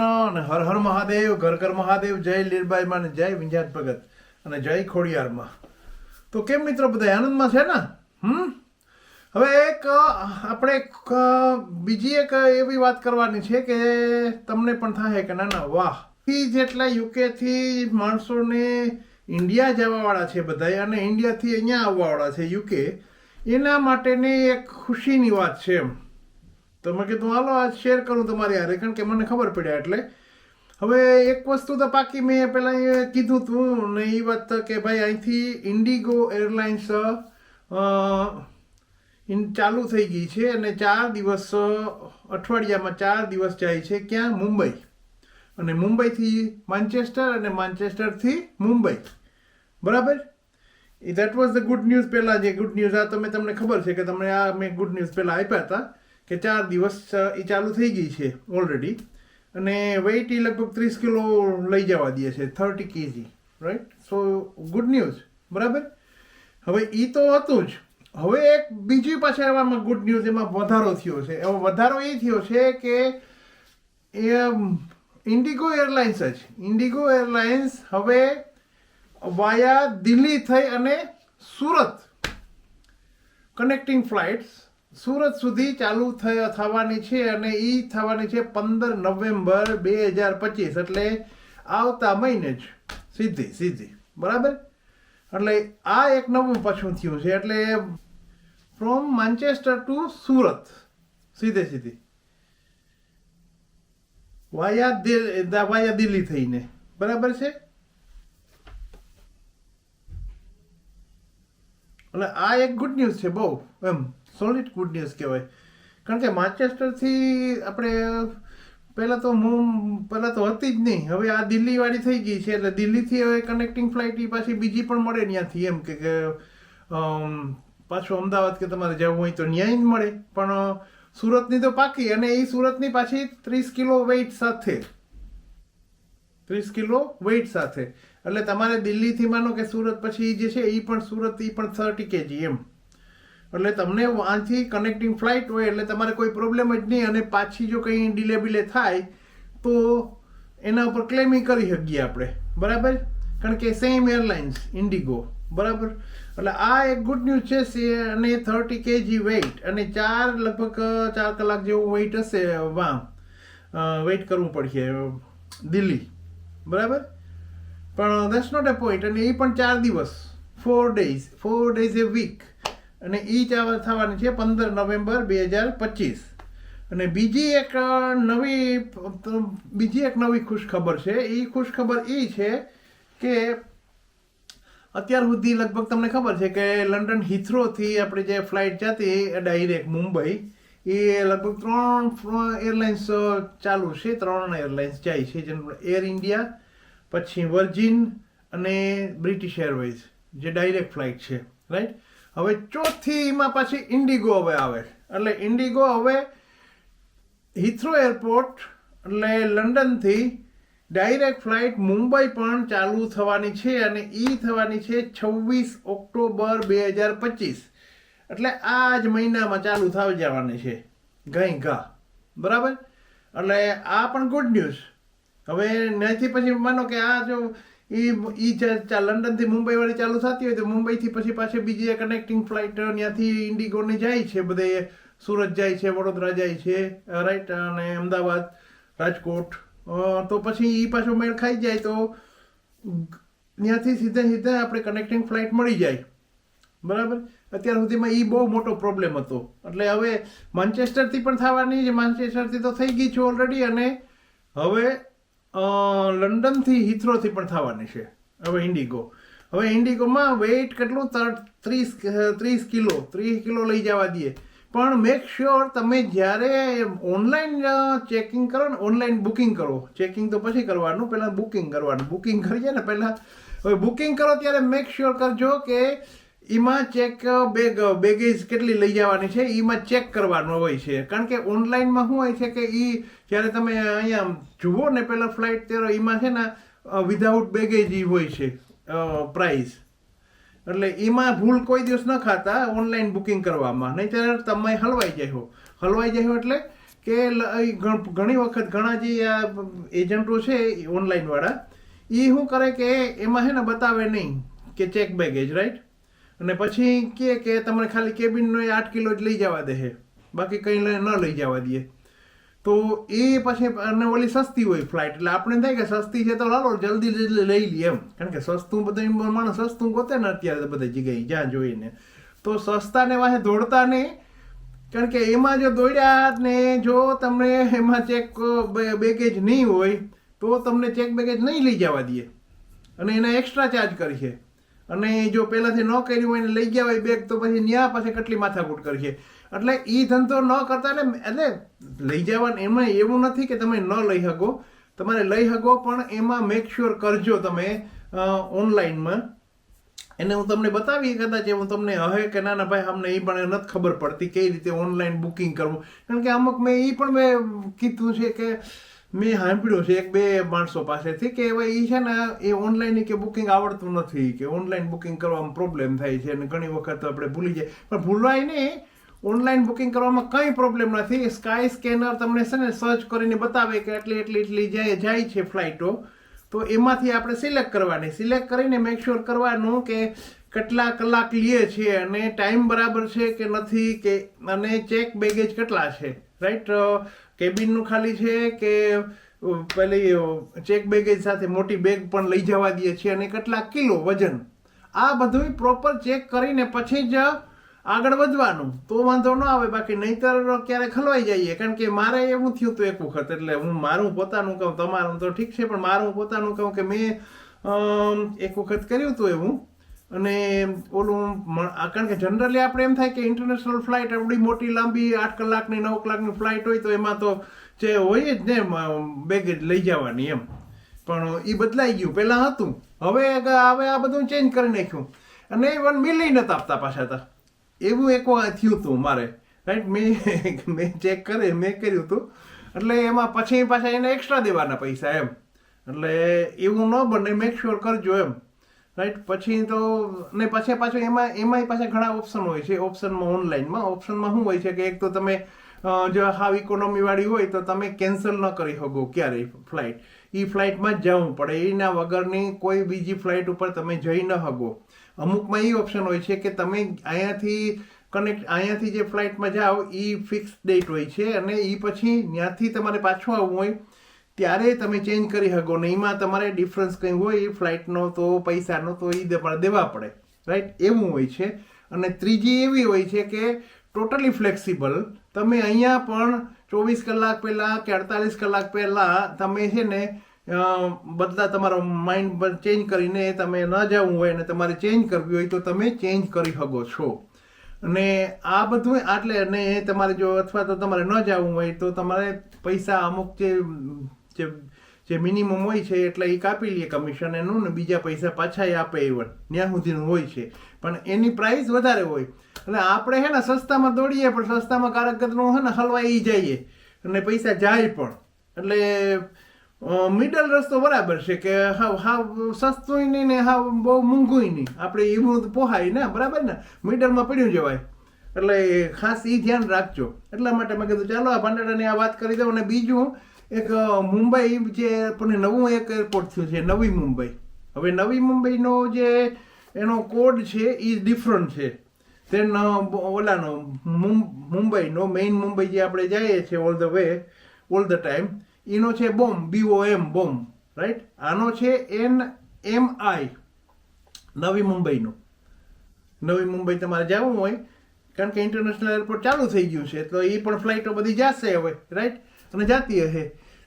કૃષ્ણ અને હર હર મહાદેવ, ઘર ઘર મહાદેવ, જય લીરબાઈમાં અને જય વિંજાત ભગત અને જય ખોડિયારમાં તો કેમ મિત્રો બધા આનંદમાં છે ને? હમ? હવે એક આપણે એક બીજી એક એવી વાત કરવાની છે કે તમને પણ થાય કે ના ના, વાહ. જેટલા યુકેથી માણસોને ઇન્ડિયા જવાવાળા છે બધા અને ઇન્ડિયાથી અહીંયા આવવાવાળા છે યુકે એના માટેની એક ખુશીની વાત છે એમ. તો મેં કીધું, હાલો, આ શેર કરું તમારી હારે. કારણ કે મને ખબર પડ્યા એટલે. હવે એક વસ્તુ તો પાકી મેં પહેલાં એ કીધું હતું ને એ વાત કે ભાઈ અહીંથી ઇન્ડિગો એરલાઇન્સ ચાલુ થઈ ગઈ છે અને ચાર દિવસ અઠવાડિયામાં ચાર દિવસ જાય છે ક્યાં? મુંબઈ. અને મુંબઈથી માન્ચેસ્ટર અને માન્ચેસ્ટરથી મુંબઈ. બરાબર? That was the good news પહેલાં જે ગુડ ન્યૂઝ આ તમે તમને ખબર છે કે તમને આ મેં ગુડ ન્યૂઝ પહેલાં આપ્યા હતા. કે ચાર દિવસ એ ચાલુ થઈ ગઈ છે ઓલરેડી અને વેઇટ એ લગભગ ત્રીસ કિલો લઈ જવા દે છે thirty KG right so good news બરાબર? હવે એ તો હતું જ. હવે એક બીજી પાછળ એવામાં ગુડ ન્યૂઝ એમાં વધારો થયો છે. એવો વધારો એ થયો છે કે, એ ઇન્ડિગો એરલાઇન્સ જ. ઇન્ડિગો એરલાઇન્સ હવે વાયા દિલ્હી થઈ અને સુરત કનેક્ટિંગ ફ્લાઇટ્સ સુરત સુધી ચાલુ થવાની છે અને એ થવાની છે પંદર નવેમ્બર બે હજાર પચીસ. એટલે આવતા મહિને જ. સીધી સીધી. બરાબર? એટલે આ એક નવું પાછું થયું છે. એટલે ફ્રોમ માન્ચેસ્ટર ટુ સુરત. સીધે, સીધી. વાયા વાયા દિલ્હી થઈને. બરાબર છે? એટલે આ એક ગુડ ન્યૂઝ છે બહુ, એમ. સોલિડ ગુડ ન્યૂઝ કહેવાય. કારણ કે માન્ચેસ્ટરથી આપણે, પહેલાં તો હું, પહેલાં તો હતી જ નહીં. હવે આ દિલ્હીવાળી થઈ ગઈ છે, એટલે દિલ્હીથી હવે કનેક્ટિંગ ફ્લાઇટ એ પાછી બીજી પણ મળે ત્યાંથી એમ કે પાછું અમદાવાદ કે તમારે જવું હોય તો ન્યાય જ મળે. પણ સુરતની તો પાકી અને એ સુરતની પાછી ત્રીસ કિલો વેઇટ સાથે. ત્રીસ કિલો વેઇટ સાથે. એટલે તમારે દિલ્હીથી માનો કે સુરત પછી જે છે એ પણ સુરત એ પણ થર્ટી કેજી એમ. એટલે તમને આથી કનેક્ટિંગ ફ્લાઇટ હોય એટલે તમારે કોઈ પ્રોબ્લેમ જ નહીં અને પાછી જો કંઈ ડિલે બિલે થાય, તો એના ઉપર ક્લેમિંગ કરી શકીએ આપણે. બરાબર? કારણ કે સેમ એરલાઇન્સ ઇન્ડિગો બરાબર? એટલે આ એક ગુડ ન્યૂઝ છે સે- અને થર્ટી કેજી વેઇટ અને ચાર, લગભગ, ચાર કલાક જેવું વેઇટ હશે વામ વેઇટ કરવું પડશે, દિલ્હી. બરાબર? પણ દેટ્સ નોટ અ પોઈન્ટ અને એ પણ ચાર દિવસ. Four days four days a week અને એ થવાની છે પંદર નવેમ્બર બે હજાર પચીસ. અને બીજી એક નવી બીજી એક નવી ખુશ ખબર છે. એ ખુશ ખબર એ છે કે અત્યાર સુધી લગભગ તમને ખબર છે કે લંડન હિથ્રોથી આપણે જે ફ્લાઇટ જતી ડાયરેક્ટ મુંબઈ. એ લગભગ ત્રણ એરલાઇન્સ ચાલુ છે. ત્રણ એરલાઇન્સ જાય છે. જેમ એર ઇન્ડિયા, પછી વર્જિન અને બ્રિટિશ એરવેઝ, જે ડાયરેક્ટ ફ્લાઇટ છે. રાઈટ? હવે ચોથી એમાં પાછી ઇન્ડિગો હવે આવે. એટલે ઇન્ડિગો હવે હિથ્રો એરપોર્ટ એટલે લંડનથી ડાયરેક્ટ ફ્લાઇટ મુંબઈ પણ ચાલુ થવાની છે અને એ થવાની છે છવ્વીસ ઓક્ટોબર બે હજાર પચીસ. એટલે આ જ મહિનામાં ચાલુ થવા જવાની છે. ગઈ ઘા બરાબર? એટલે આ પણ ગુડ ન્યૂઝ હવે ત્યાંથી પછી માનો કે આ જો ઈ ચાલ લંડનથી મુંબઈ વાળી ચાલુ થતી હોય તો મુંબઈથી પછી પાછી બીજી કનેક્ટિંગ ફ્લાઇટ ત્યાંથી ઇન્ડિગોની જાય છે, બધે સુરત જાય છે, વડોદરા જાય છે રાઈટ અને અમદાવાદ, રાજકોટ તો પછી એ પાછો મેળ ખાઈ જાય તો ત્યાંથી સીધે સીધે આપણે કનેક્ટિંગ ફ્લાઇટ મળી જાય. બરાબર? અત્યાર સુધીમાં એ બહુ મોટો પ્રોબ્લેમ હતો. એટલે હવે માન્ચેસ્ટરથી પણ થવાની છે માન્ચેસ્ટરથી તો થઈ ગઈ છે ઓલરેડી અને હવે લંડનથી હિથ્રોથી પણ થવાની છે. હવે ઇન્ડિગો. હવે ઇન્ડિગોમાં વેઇટ કેટલું? તર- ત્રીસ ત્રીસ કિલો. ત્રીસ કિલો લઈ જવા દઈએ. પણ મેક શ્યોર તમે જ્યારે ઓનલાઈન ચેકિંગ કરો ને ઓનલાઈન બુકિંગ કરો. ચેકિંગ તો પછી કરવાનું. પહેલાં બુકિંગ કરવાનું. બુકિંગ કરીએ ને પહેલાં. હવે બુકિંગ કરો ત્યારે મેક શ્યોર કરજો કે એમાં ચેક બેગ બેગેજ કેટલી લઈ જવાની છે એમાં ચેક કરવાનો હોય છે. કારણ કે ઓનલાઈનમાં શું હોય છે કે એ જ્યારે તમે અહીંયા જુઓ ને પહેલાં ફ્લાઇટ ત્યારે એમાં છે ને વિધાઉટ બેગેજ એ હોય છે પ્રાઇસ એટલે એમાં ભૂલ કોઈ દિવસ ન ખાતા ઓનલાઈન બુકિંગ કરવામાં. નહીં ત્યારે તમે હલવાઈ જાય હલવાઈ જાય એટલે કે ઘણી વખત ઘણા જે આ એજન્ટો છે ઓનલાઈનવાળા એ શું કરે કે એમાં છે ને બતાવે નહીં કે ચેક બેગેજ રાઈટ અને પછી કે કે તમને ખાલી કેબિનનો એ આઠ કિલો જ લઈ જવા દે બાકી કંઈ ન લઈ જવા દે. તો એ પછી અને ઓલી સસ્તી હોય ફ્લાઇટ એટલે આપણે થાય કે સસ્તી છે તો લાલો જલ્દી જલ્દી લઈ લઈએ એમ. કારણ કે સસ્તું બધા માણસ સસ્તું ગોતે ને અત્યારે બધા જગ્યાએ જ્યાં જોઈને તો સસ્તાને વાહે દોડતા નહીં કારણ કે એમાં જો દોડ્યા ને જો તમને એમાં ચેક બેગેજ નહીં હોય, તો તમને ચેક બેગેજ નહીં લઈ જવા દે. અને એના એક્સ્ટ્રા ચાર્જ કરીએ અને જો પહેલાંથી ન કર્યું હોય ને લઈ ગયા હોય બેગ તો પછી ન્યા પાસે કેટલી માથાકૂટ કરશે? એટલે એ ધંધો ન કરતા એટલે એટલે લઈ જવાનું એમાં એવું નથી કે તમે ન લઈ શકો. તમારે લઈ શકો, પણ એમાં મેક શ્યોર કરજો તમે ઓનલાઈનમાં એને હું તમને બતાવી કદાચ હું તમને હવે કે ના ના ભાઈ, અમને એ પણ નથી ખબર પડતી કઈ રીતે ઓનલાઈન બુકિંગ કરવું. કારણ કે અમુક મેં એ પણ મેં કીધું છે કે મેં સાંભળ્યું છે, એક બે માણસો પાસેથી કે હવે એ છે ને, એ ઓનલાઈન કે બુકિંગ આવડતું નથી, કે ઓનલાઈન બુકિંગ કરવામાં પ્રોબ્લેમ થાય છે અને ઘણી વખત આપણે ભૂલી જાય. પણ ભૂલવાય નહીં ઓનલાઈન બુકિંગ કરવામાં કંઈ પ્રોબ્લેમ નથી. સ્કાય સ્કેનર તમને છે ને સર્ચ કરીને બતાવે કે એટલી એટલી એટલી જાય જાય છે ફ્લાઇટો તો એમાંથી આપણે સિલેક્ટ કરવાની. સિલેક્ટ કરીને મેક શ્યોર કરવાનું કે કેટલા કલાક લઈએ છે અને ટાઈમ બરાબર છે કે નથી, કે અને ચેક બેગેજ કેટલા છે રાઈટ કેબિનનું ખાલી છે કે પેલી ચેક બેગેજ સાથે મોટી બેગ પણ લઈ જવા દઈએ છીએ અને કેટલા કિલો વજન. આ બધું પ્રોપર ચેક કરીને પછી જ આગળ વધવાનું. તો વાંધો ન આવે, બાકી નહીતર ક્યારે ખલવાઈ જઈએ. કારણ કે મારે એવું થયું હતું એક વખત, એટલે હું મારું પોતાનું કહું, તમારું તો ઠીક છે, પણ મારું પોતાનું કહું કે મેં એક વખત કર્યું હતું એવું. અને ઓલું કારણ કે જનરલી આપણે એમ થાય કે ઇન્ટરનેશનલ ફ્લાઇટ આપણી મોટી, લાંબી, આઠ કલાકની, નવ કલાકની ફ્લાઇટ હોય તો એમાં તો જે હોય જ ને બેગેજ લઈ જવાની એમ. પણ એ બદલાઈ ગયું. પહેલાં હતું. હવે હવે આ બધું ચેન્જ કરી નાખ્યું. અને ઇવન મિલી નતા આપતા પાછા હતા એવું એક વાર થયું હતું મારે. રાઈટ મેં મેં ચેક કરે, મેં કર્યું હતું. એટલે એમાં પછી પાછા એને એક્સ્ટ્રા દેવાના પૈસા એમ. એટલે એવું ન બને મેક શ્યોર કરજો એમ. રાઈટ પછી તો, ને પછી પાછું એમાં, એમાંય પાછા ઘણા ઓપ્શન હોય છે. ઓપ્શનમાં ઓનલાઈનમાં ઓપ્શનમાં શું હોય છે કે એક તો તમે જો હાવ ઇકોનોમી વાળી હોય તો તમે કેન્સલ ન કરી શકો ક્યારેય ફ્લાઇટ એ ફ્લાઇટમાં જ જવું પડે. એના વગરની કોઈ બીજી ફ્લાઇટ ઉપર તમે જઈ ન શકો. અમુકમાં એ ઓપ્શન હોય છે કે તમે અહીંયાથી કનેક્ટ અહીંયાથી જે ફ્લાઇટમાં જાઓ એ ફિક્સ ડેટ હોય છે અને એ પછી ત્યાંથી તમારે પાછું આવવું હોય. ત્યારે તમે ચેન્જ કરી શકો. ને એમાં તમારે ડિફરન્સ કંઈ હોય ફ્લાઇટનો તો, પૈસાનો તો એ તમારે દેવા પડે. રાઈટ એવું હોય છે. અને ત્રીજી એવી હોય છે કે ટોટલી ફ્લેક્સિબલ તમે અહીંયા પણ ચોવીસ કલાક પહેલાં કે અડતાલીસ કલાક પહેલાં તમે છે ને બધા તમારો માઇન્ડ ચેન્જ કરીને તમે ન જવું હોય અને તમારે ચેન્જ કરવી હોય તો તમે ચેન્જ કરી શકો છો. અને આ બધું આટલે અને તમારે જો અથવા તો તમારે ન જવું હોય તો તમારે પૈસા અમુક જે જે જે મિનિમમ હોય છે એટલે એ કાપી લે કમિશન એનું ને બીજા પૈસા પાછા એ આપે ઇવન ત્યાં સુધીનું હોય છે. પણ એની પ્રાઇસ વધારે હોય. એટલે આપણે હે ને સસ્તામાં દોડીએ પણ સસ્તામાં કારકતનું હે ને હલવાઈ જઈએ. અને પૈસા જાય પણ. એટલે મિડલ રસ્તો બરાબર છે કે હા હાવ સસ્તું નહીં ને હાવ બહુ મોંઘું નહીં. આપણે એવું પોહાય ને, બરાબર ને? મિડલમાં પડ્યું જવાય. એટલે ખાસ એ ધ્યાન રાખજો. એટલા માટે મેં કીધું, ચાલો આ ભાંડારાની આ વાત કરી દઉં અને બીજું એક મુંબઈ જે પણ નવું એક એરપોર્ટ થયું છે, નવી મુંબઈ. હવે નવી મુંબઈનો જે એનો કોડ છે, એ ડિફરન્ટ છે. તેન ઓલાનો મુંબઈનો મેઇન મુંબઈ જે આપણે જઈએ છીએ all the way all the time એનો છે bomb B O M bomb right આનો છે એન એમ આઈ નવી મુંબઈનો. નવી મુંબઈ તમારે જવું હોય, કારણ કે ઇન્ટરનેશનલ એરપોર્ટ ચાલુ થઈ ગયું છે, તો એ પણ ફ્લાઇટો બધી જશે હવે રાઈટ અને જાતી હશે.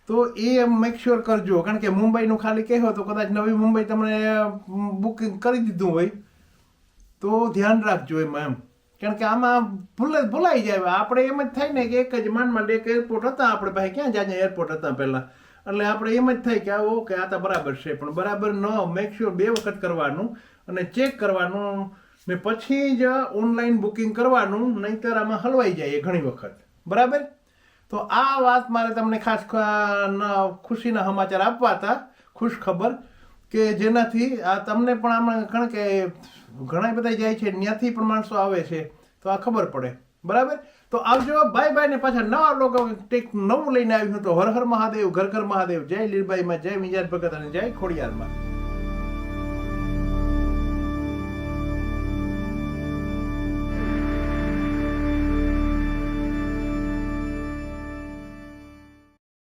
તો એ મેક શ્યોર કરજો. કારણ કે મુંબઈનું ખાલી કહેવો તો કદાચ નવી મુંબઈ તમને બુકિંગ કરી દીધું હોય. તો ધ્યાન રાખજો એમાં એમ. કારણ કે આમાં ભૂલ, ભૂલાઈ જાય. આપણે એમ જ થાય ને કે એક જ માનમાં એક એરપોર્ટ હતા. આપણે પાસે ક્યાં જાજે એરપોર્ટ હતા પહેલાં. એટલે આપણે એમ જ થાય કે આ ઓકે આ તો બરાબર છે. પણ બરાબર ન મેક શ્યોર બે વખત કરવાનું અને ચેક કરવાનું ને પછી જ ઓનલાઈન બુકિંગ કરવાનું. નહીંતર આમાં હલવાઈ જાય ઘણી વખત. બરાબર? તો આ વાત મારે તમને ખાસ ખુશીના સમાચાર આપવા હતા. ખુશ ખબર કે જેનાથી, આ તમને પણ આમાં કારણ કે ઘણા બધા જાય છે ત્યાંથી પણ માણસો આવે છે, તો આ ખબર પડે. બરાબર? તો આવજો બાય બાય ને પાછા નવા લોકો કંઈક નવું લઈને આવ્યું તો હર હર મહાદેવ, ઘર ઘર મહાદેવ. જય લીલબાઈમાં જય મિજાજ ભગત અને જય ખોડિયારમાં.